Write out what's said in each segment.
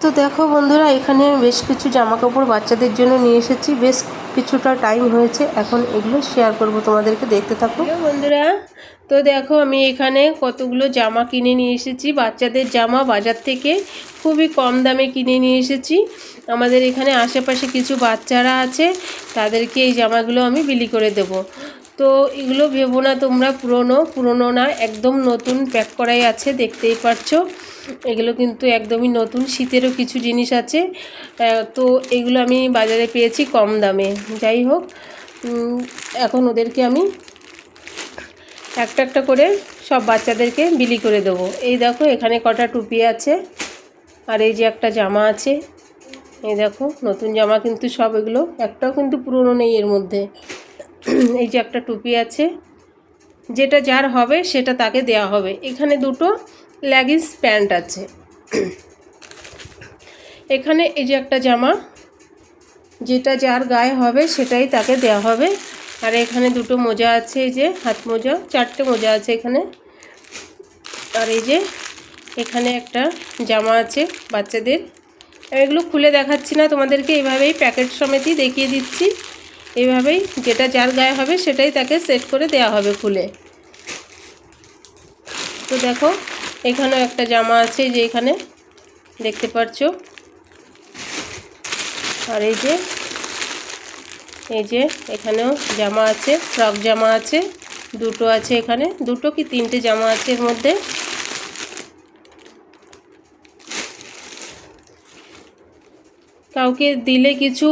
তো দেখো বন্ধুরা এখানে বেশ কিছু জামা কাপড় বাচ্চাদের জন্য নিয়ে এসেছি। বেশ কিছুটা টাইম হয়েছে, এখন এগুলো শেয়ার করব, তোমাদেরকে দেখতে থাকো। বন্ধুরা, তো দেখো আমি এখানে কতগুলো জামা কিনে নিয়ে এসেছি। বাচ্চাদের জামা বাজার থেকে খুবই কম দামে কিনে নিয়ে এসেছি। আমাদের এখানে আশেপাশে কিছু বাচ্চারা আছে, তাদেরকে এই জামাগুলো আমি বিলি করে দেব। তো এগুলো ভেবো না তোমরা, পুরনো পুরনো না, একদম নতুন প্যাক করাই আছে, দেখতেই পারছ। এগুলো কিন্তু একদমই নতুন, শীতেরও কিছু জিনিস আছে। তো এগুলো আমি বাজারে পেয়েছি কম দামে। যাই হোক এখন ওদেরকে আমি একটা একটা করে সব বাচ্চাদেরকে বিলি করে দেবো। এই দেখো, এখানে কটা টুপি আছে, আর এই যে একটা জামা আছে। এই দেখো, নতুন জামা কিন্তু সব এগুলো, একটাও কিন্তু পুরনো নেই এর মধ্যে। এই যে একটা টুপি আছে, যেটা যার হবে সেটা তাকে দেওয়া হবে। এখানে দুটো লেগিংস প্যান্ট আছে। এখানে এই যে একটা জামা, যেটা যার গায়ে হবে সেটাই তাকে দেওয়া হবে। আর এখানে দুটো মোজা আছে, এই যে হাত মোজা, চারটে মোজা আছে এখানে। আর এই যে এখানে একটা জামা আছে বাচ্চাদের। এগুলো খুলে দেখাচ্ছি না, তোমাদেরকে এইভাবেই প্যাকেট সমেতই দেখিয়ে দিচ্ছি। এইভাবেই যেটা যার গায়ে হবে সেটাই তাকে সেট করে দেওয়া হবে খুলে। তো দেখো এখানেও একটা জামা আছে যে এখানে দেখতে পারছ। আর এই যে এই যে এখানেও জামা আছে, ফ্রক জামা আছে, দুটো আছে এখানে, দুটো কি তিনটে জামা আছে এর মধ্যে? কাউকে দিলে কিছু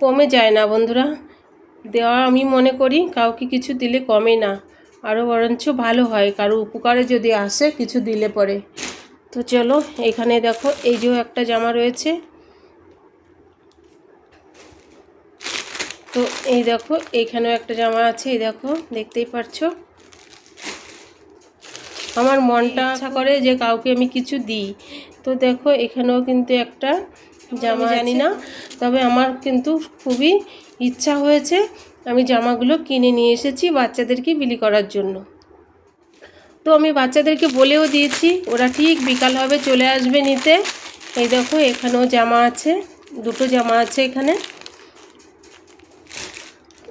কমে যায় না বন্ধুরা। দেওয়া আমি মনে করি, কাউকে কিছু দিলে কমে না। আরও বরঞ্চ ভালো হয় কারও উপকারে যদি আসে কিছু দিলে পরে। তো চলো এখানে দেখো এই যে একটা জামা রয়েছে। তো এই দেখো এইখানেও একটা জামা আছে এই দেখো দেখতেই পারছ? আমার মনটা আশা করে যে কাউকে আমি কিছু দিই। তো দেখো এখানেও কিন্তু একটা জামা জানি না। তবে আমার কিন্তু খুবই ইচ্ছা হয়েছে আমি জামাগুলো কিনে নিয়ে এসেছি বাচ্চাদেরকে বিলি করার জন্য। তো আমি বাচ্চাদেরকে বলেও দিয়েছি, ওরা ঠিক বিকাল হবে, চলে আসবে নিতে। এই দেখো, এখানেও জামা আছে, দুটো জামা আছে এখানে।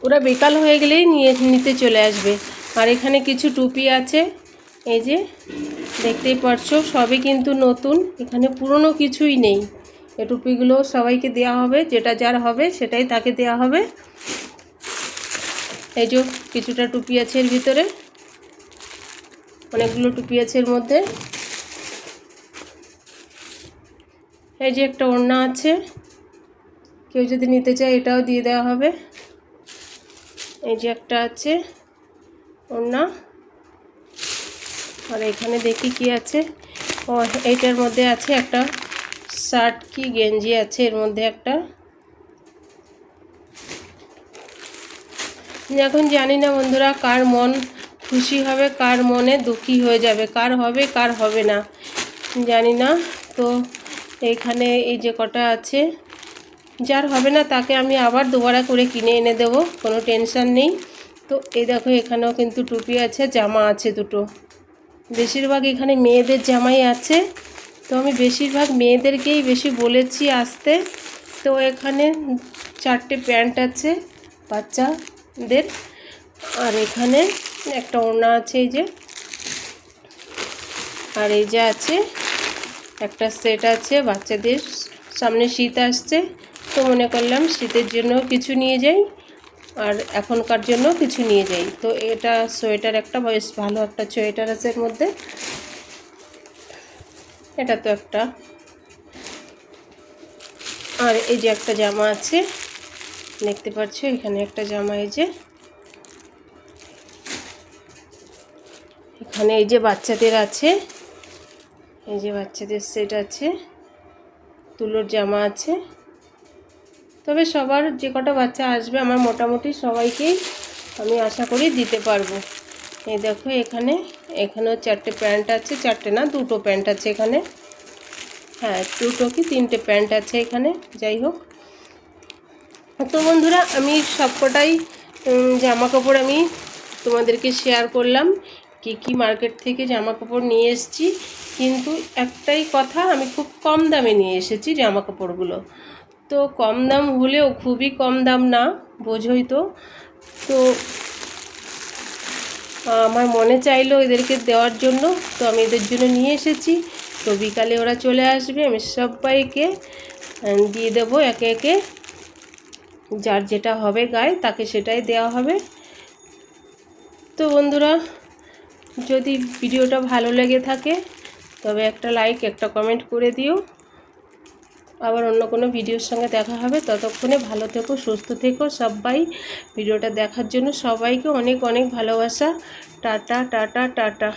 ওরা বিকাল হয়ে গেলেই নিয়ে, নিতে চলে আসবে। আর এখানে কিছু টুপি আছে, এই যে দেখতেই পারছ, সবই কিন্তু নতুন, এখানে পুরনো কিছুই নেই। এই টুপিগুলো সবাইকে দেওয়া হবে, যেটা যার হবে সেটাই তাকে দেওয়া হবে। এই যে কিছুটা টুপি আছে এর ভিতরে। অনেকগুলো টুপি আছে এর মধ্যে। এই যে একটা ওড়না আছে। কেউ যদি নিতে চায় এটাও দিয়ে দেওয়া হবে। এই যে একটা আছে ওড়না। আর এখানে দেখি কি আছে। ও, এইটার মধ্যে আছে একটা শার্ট কি গেঞ্জি আছে এর মধ্যে একটা। এখন জানি না বন্ধুরা কার মন খুশি হবে, কার মনে দুঃখী হয়ে যাবে, কার হবে কার হবে না, জানি না। তো এখানে এই যে কটা আছে, যার হবে না তাকে আমি আবার দুবারা করে কিনে এনে দেবো, কোনো টেনশান নেই। তো এই দেখো এখানেও কিন্তু টুপি আছে, জামা আছে দুটো। বেশিরভাগ এখানে মেয়েদের জামাই আছে। তো আমি বেশিরভাগ মেয়েদেরকেই বেশি বলেছি আসতে। তো এখানে চারটে প্যান্ট আছে বাচ্চাদের আর এখানে একটা ওড়না আছে এই যে। আর এই যে আছে, একটা সেট আছে বাচ্চাদের। সামনে শীত আসছে, তো মনে করলাম শীতের জন্য কিছু নিয়ে যাই, আর এখনকার জন্য কিছু নিয়ে যাই। তো এটা সোয়েটার একটা, বেশ ভালো একটা সোয়েটার আছে এর মধ্যে। এটা তো একটা। আর এই যে একটা জামা আছে দেখতে পাচ্ছ, এখানে একটা জামা এই যে। এখানে এই যে বাচ্চাদের আছে, এই যে বাচ্চাদের সেট আছে, তুলোর জামা আছে। তবে সবার যে কটা বাচ্চা আসবে, আমার মোটামুটি সবাইকেই আমি আশা করি দিতে পারব। এই দেখো এখানে, এখানেও চারটে প্যান্ট আছে, চারটে না, দুটো প্যান্ট আছে এখানে। হ্যাঁ দুটো কি তিনটে প্যান্ট আছে এখানে, যাই হোক। তো বন্ধুরা, আমি সবকটাই জামা কাপড় আমি তোমাদেরকে শেয়ার করলাম, কি কি মার্কেট থেকে জামা কাপড় নিয়ে এসেছি। কিন্তু একটাই কথা, আমি খুব কম দামে নিয়ে এসেছি জামা কাপড়গুলো তো কম দাম হলেও খুবই কম দাম না, বোঝোই তো। তো আমার মনে চাইলো এদেরকে দেওয়ার জন্য, তো আমি এদের জন্য নিয়ে এসেছি। তো বিকালে ওরা চলে আসবে, আমি সবাইকে দিয়ে দেবো একে একে। যার যেটা হবে গায়ে, তাকে সেটাই দেওয়া হবে। তো বন্ধুরা, যদি ভিডিওটা ভালো লেগে থাকে, তবে একটা লাইক একটা কমেন্ট করে দিও। আবার অন্য কোনো ভিডিওর সঙ্গে দেখা হবে। ততক্ষণে ভালো থেকো, সুস্থ থেকো সবাই। ভিডিওটা দেখার জন্য সবাইকে অনেক অনেক ভালোবাসা। Tata tata tata.